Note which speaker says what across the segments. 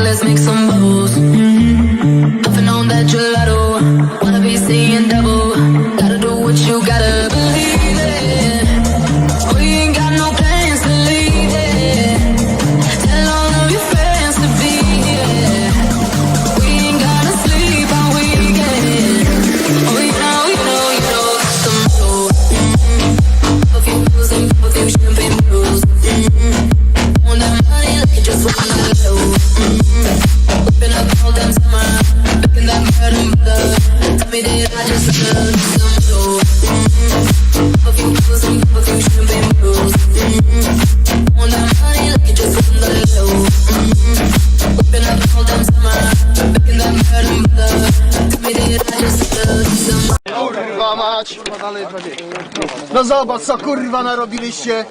Speaker 1: let's make some bubbles. No
Speaker 2: zobacz co kurwa narobiliście.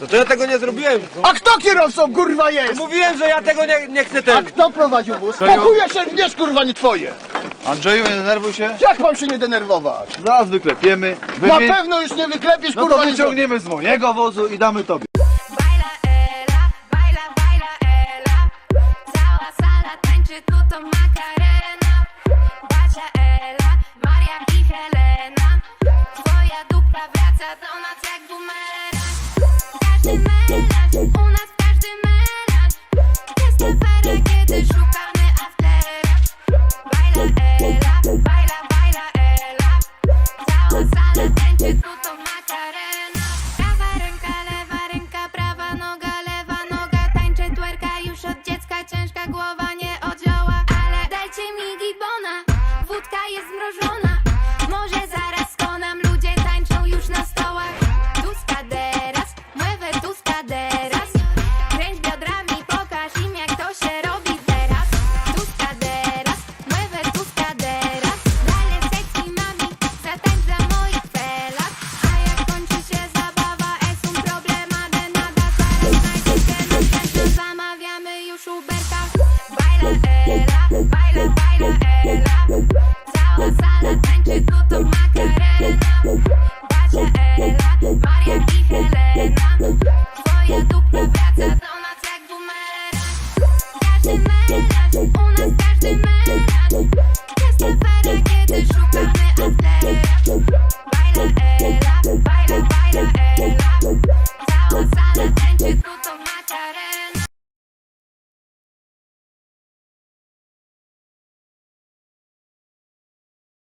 Speaker 3: No to ja tego nie zrobiłem.
Speaker 2: A kto kierowcą kurwa jest?
Speaker 3: Mówiłem, że ja tego nie, nie chcę
Speaker 2: A
Speaker 3: ten.
Speaker 2: kto prowadził wóz? Pokuje się wiesz kurwa nie twoje.
Speaker 4: Andrzeju, nie denerwuj się.
Speaker 2: Jak mam się nie denerwować?
Speaker 4: Zaraz wyklepiemy.
Speaker 2: Na pewno już nie wyklepiesz
Speaker 4: No
Speaker 2: kurwa
Speaker 4: to
Speaker 2: nie
Speaker 4: wyciągniemy z mojego wozu i damy tobie.
Speaker 5: Baila Ela, baila, baila Ela Cała sala tańczy tu to Macarena Basia Ela, Maria i Helena Twoja dupa wraca do nas jak bumerang Każdy melanż, u nas